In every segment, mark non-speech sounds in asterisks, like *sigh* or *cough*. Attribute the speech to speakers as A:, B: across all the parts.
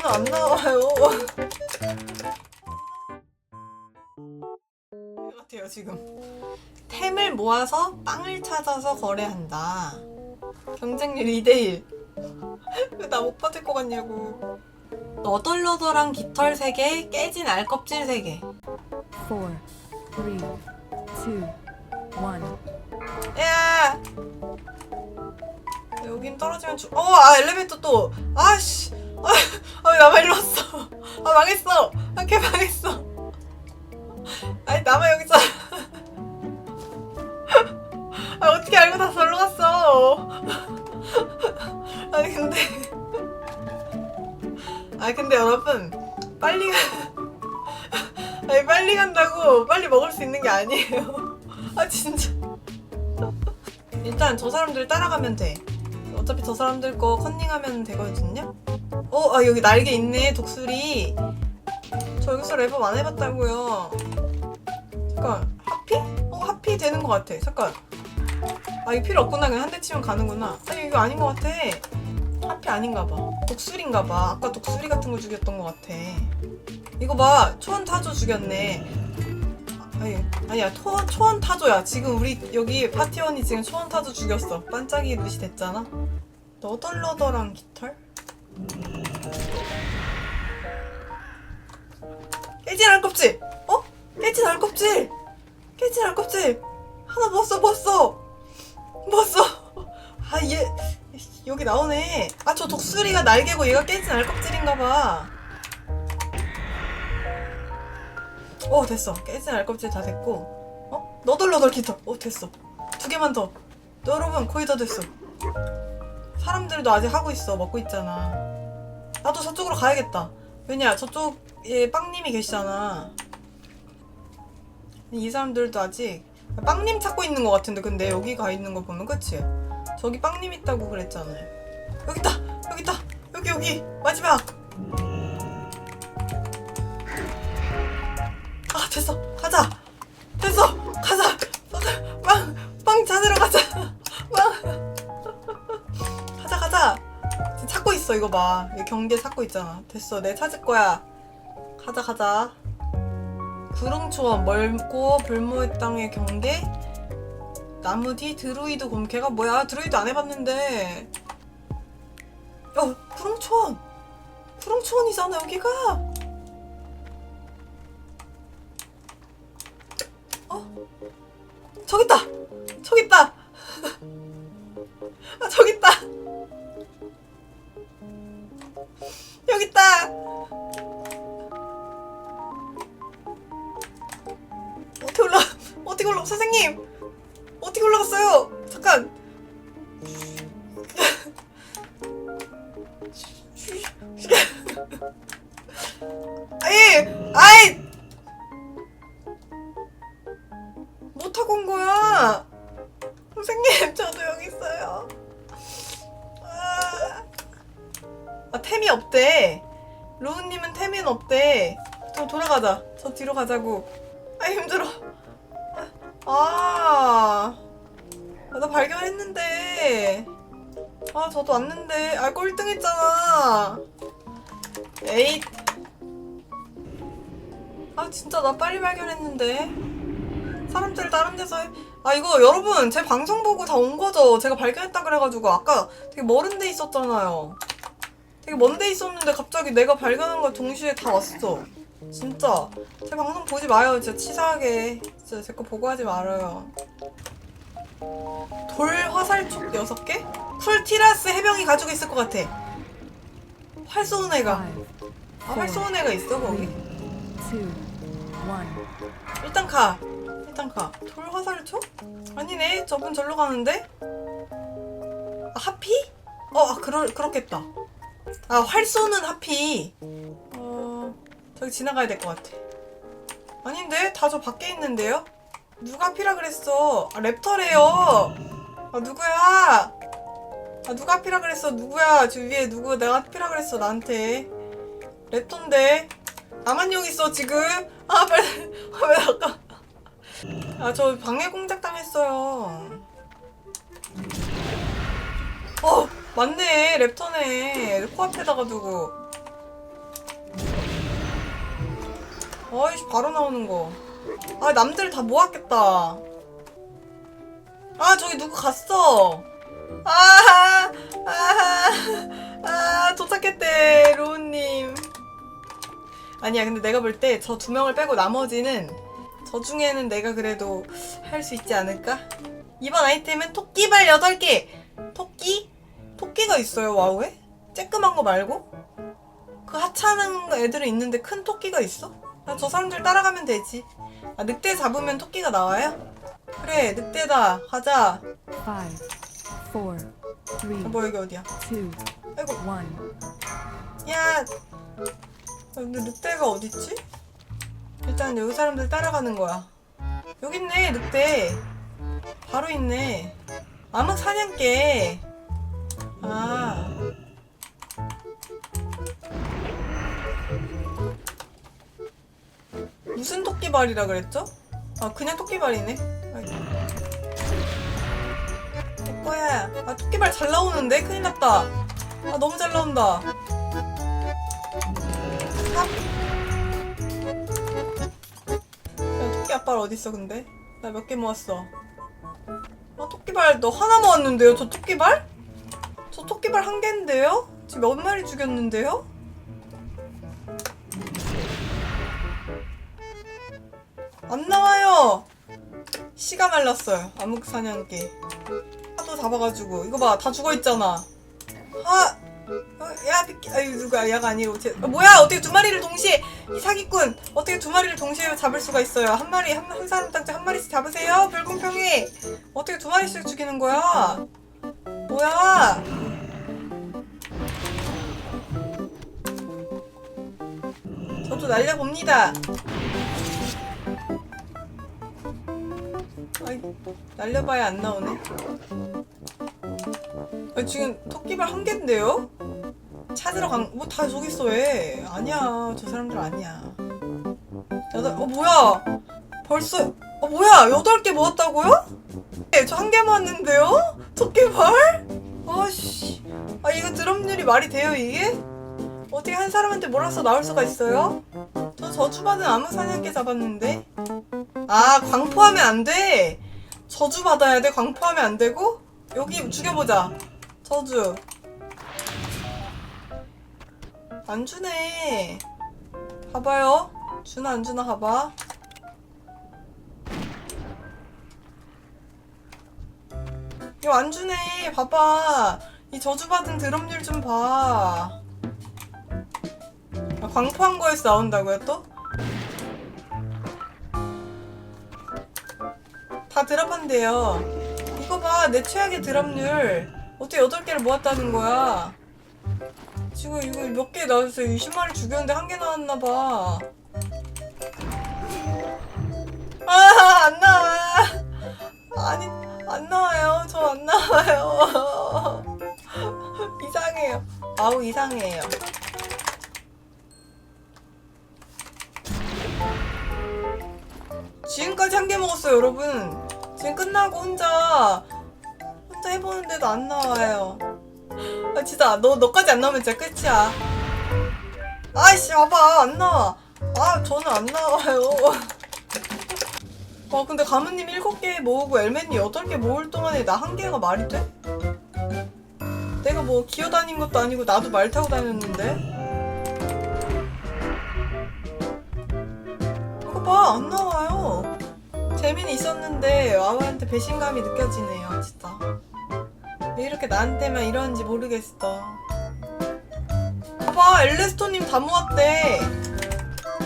A: 저는 안 나와요. *laughs* 같아요 지금. 템을 모아서 빵을 찾아서 거래한다. 경쟁률 2대1. *laughs* 왜 나 못 받을 것 같냐고. 너덜너덜한 깃털 3개, 깨진 알껍질 3개.
B: four, three, two, one.
A: 야! 여긴 떨어지면 죽. 어, 아 엘리베이터 또. 아씨. 아, 나만 일로 왔어? 아 망했어. 아, 걔 망했어. 아니 나만 여기 있어. 아 어떻게 알고 다 절로 갔어? 아니 근데. 아 근데 여러분 빨리 가. 아니 빨리 간다고 빨리 먹을 수 있는 게 아니에요. 아 진짜. 일단 저 사람들 따라가면 돼. 어차피 저 사람들 거 컨닝하면 되거든요. 어, 아 여기 날개 있네 독수리. 저 여기서 랩업 안 해봤다고요. 잠깐 하피? 어 하피 되는 것 같아. 잠깐. 아 이거 필요 없구나. 그냥 한 대 치면 가는구나. 아니 이거 아닌 것 같아. 하피 아닌가 봐. 독수리인가 봐. 아까 독수리 같은 거 죽였던 것 같아. 이거 봐. 초원 타조 죽였네. 아니, 아니야 토, 초원 타조야 지금 우리 여기 파티원이 지금 초원 타조 죽였어 반짝이 룻이 됐잖아 너덜너덜한 깃털? 깨진 알껍질! 어? 깨진 알껍질! 깨진 알껍질! 하나 먹었어 먹었어 먹었어 아 얘 여기 나오네 아 저 독수리가 날개고 얘가 깨진 알껍질인가봐 어 됐어 깨진 알껍질 다 됐고 어? 너덜너덜 깃털 어 됐어 두 개만 더 여러분 거의 다 됐어 사람들도 아직 하고 있어. 먹고 있잖아. 나도 저쪽으로 가야겠다. 왜냐 저쪽에 빵님이 계시잖아. 이 사람들도 아직 빵님 찾고 있는 것 같은데 근데 여기 가 있는 거 보면 그치? 저기 빵님 있다고 그랬잖아요 여기 있다! 여기 있다! 여기 여기! 마지막! 아 됐어. 가자. 됐어. 가자. 빵 빵 찾으러 가자 있어 이거 봐. 경계 찾고 있잖아. 됐어 내 찾을 거야. 가자 가자. 구릉초원 멀고 불모의 땅의 경계. 나무 뒤 드루이드 곰캐가 뭐야? 드루이드 안 해봤는데. 어 구릉초원. 구릉초원이잖아 여기가. 저기 있다. 저기 있다. *laughs* 아 저기 있다. 어떻게 올라? 선생님 어떻게 올라갔어요? 잠깐. 아이, 아이, 못 타고 온 거야. 선생님, 저도 여기 있어요. 아, 아 템이 없대. 로우님은 템이 없대. 저 돌아가자. 저 뒤로 가자고. 아 저도 왔는데. 아 꼴등했잖아. 에잇. 아 진짜 나 빨리 발견했는데. 사람들 다른 데서 해. 아 이거 여러분 제 방송 보고 다 온 거죠 제가 발견했다 그래가지고 아까 되게 멀은 데 있었잖아요 되게 먼 데 있었는데 갑자기 내가 발견한 걸 동시에 다 왔어 진짜 제 방송 보지 마요 진짜 치사하게 진짜 제 거 보고 하지 말아요 돌 화살촉 6개? 쿨 티라스 해병이 가지고 있을 것 같아 활 쏘는 애가 아 활 쏘는 애가 있어 거기. 일단 가. 일단 가. 돌 화살 쳐? 아니네. 저분 절로 가는데? 아, 하피? 어, 아, 그럴, 그렇겠다. 아, 활 쏘는 하피. 어, 저기 지나가야 될 것 같아. 아닌데? 다 저 밖에 있는데요? 누가 하피라 그랬어? 아, 랩터래요. 아, 누구야? 아, 누가 하피라 그랬어? 누구야? 저 위에 누구 내가 하피라 그랬어, 나한테. 랩터인데. 나만 여기 있어, 지금. 아, 빨리. 아, 왜 아까. 아, 저 방해 공작 당했어요. 어, 맞네. 랩터네. 코앞에다가 두고. 어이씨 바로 나오는 거. 아 남들 다 모았겠다. 아 저기 누구 갔어? 아, 아, 아 도착했대 로우님. 아니야 근데 내가 볼 때 저 두 명을 빼고 나머지는 저 중에는 내가 그래도 할 수 있지 않을까? 이번 아이템은 토끼발 8개! 토끼? 토끼가 있어요 와우에? 쬐끄만 거 말고? 그 하찮은 애들은 있는데 큰 토끼가 있어? 아, 저 사람들 따라가면 되지. 아, 늑대 잡으면 토끼가 나와요? 그래, 늑대다. 가자.
B: Five, four, three,
A: 아, 뭐 여기 어디야? 아이고. 야. 아, 근데 늑대가 어딨지? 일단 여기 사람들 따라가는 거야. 여기 있네, 늑대. 바로 있네. 암흑 사냥개. 아. 무슨 토끼발이라 그랬죠? 아, 그냥 토끼발이네. 오빠야. 아, 토끼발 잘 나오는데? 큰일 났다. 아, 너무 잘 나온다. 삽. 야, 토끼 아빠를 어딨어, 근데? 나 몇 개 모았어. 아, 토끼발, 너 하나 모았는데요? 저 토끼발? 저 토끼발 한 개인데요? 지금 몇 마리 죽였는데요? 안 나와요! 씨가 말랐어요. 암흑 사냥개. 하도 잡아가지고. 이거 봐, 다 죽어 있잖아. 아! 어, 야, 아유, 누가, 야가 아니고, 제, 어, 뭐야, 어떻게 두 마리를 동시에, 이 사기꾼, 어떻게 두 마리를 동시에 잡을 수가 있어요? 한 마리, 한, 한 사람 딱한 마리씩 잡으세요? 불공평해! 어떻게 두 마리씩 죽이는 거야? 뭐야? 저도 날려봅니다. 날려봐야 안 나오네. 아, 지금 토끼발 한 개인데요? 찾으러 간, 뭐 다 저기 있어, 왜? 아니야, 저 사람들 아니야. 여덟, 어, 뭐야? 벌써, 어, 뭐야? 여덟 개 모았다고요? 네, 저한 개 모았는데요? 토끼발? 아씨. 아, 이거 드럼률이 말이 돼요, 이게? 어떻게 한 사람한테 몰아서 나올 수가 있어요? 저 저주받은 아무 사냥개 잡았는데? 아, 광포하면 안 돼! 저주 받아야 돼? 광포하면 안 되고? 여기 죽여보자. 저주. 안 주네. 봐봐요. 주나 안 주나 봐봐. 이거 안 주네. 봐봐. 이 저주받은 드럼률 좀 봐. 아, 광포한 거에서 나온다고요 또? 다 드랍한대요. 이거 봐, 내 최악의 드랍률. 어떻게 8개를 모았다는 거야. 지금 이거 몇 개 나왔어요? 20마리 죽였는데 한 개 나왔나봐. 아, 안 나와. 아니, 안 나와요. 저 안 나와요. *laughs* 이상해요. 아우, 이상해요. 지금까지 한 개 먹었어요, 여러분. 지금 끝나고 혼자 혼자 해보는데도 안 나와요. 아 진짜 너 너까지 안 나오면 진짜 끝이야. 아이씨 봐봐 안 나와. 아 저는 안 나와요. 와 근데 가문님 7개 모으고 엘맨님 8개 모을 동안에 나 한 개가 말이 돼? 내가 뭐 기어다닌 것도 아니고 나도 말 타고 다녔는데 이거 봐 안 나와요 재미는 있었는데 와우한테 배신감이 느껴지네요 진짜. 왜 이렇게 나한테만 이러는지 모르겠어. 봐봐 엘레스토님 다 모았대.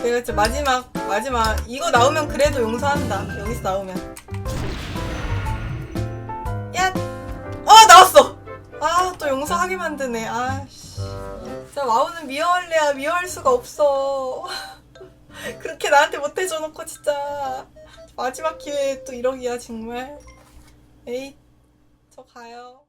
A: 내가 진짜 마지막 마지막. 이거 나오면 그래도 용서한다. 여기서 나오면. 야! 어 나왔어! 아 또 용서하게 만드네. 아씨. 진짜 와우는 미워할래야 미워할 수가 없어. *laughs* 그렇게 나한테 못해줘 놓고 진짜 마지막 기회에 또 이러기야 정말. 에이 저 가요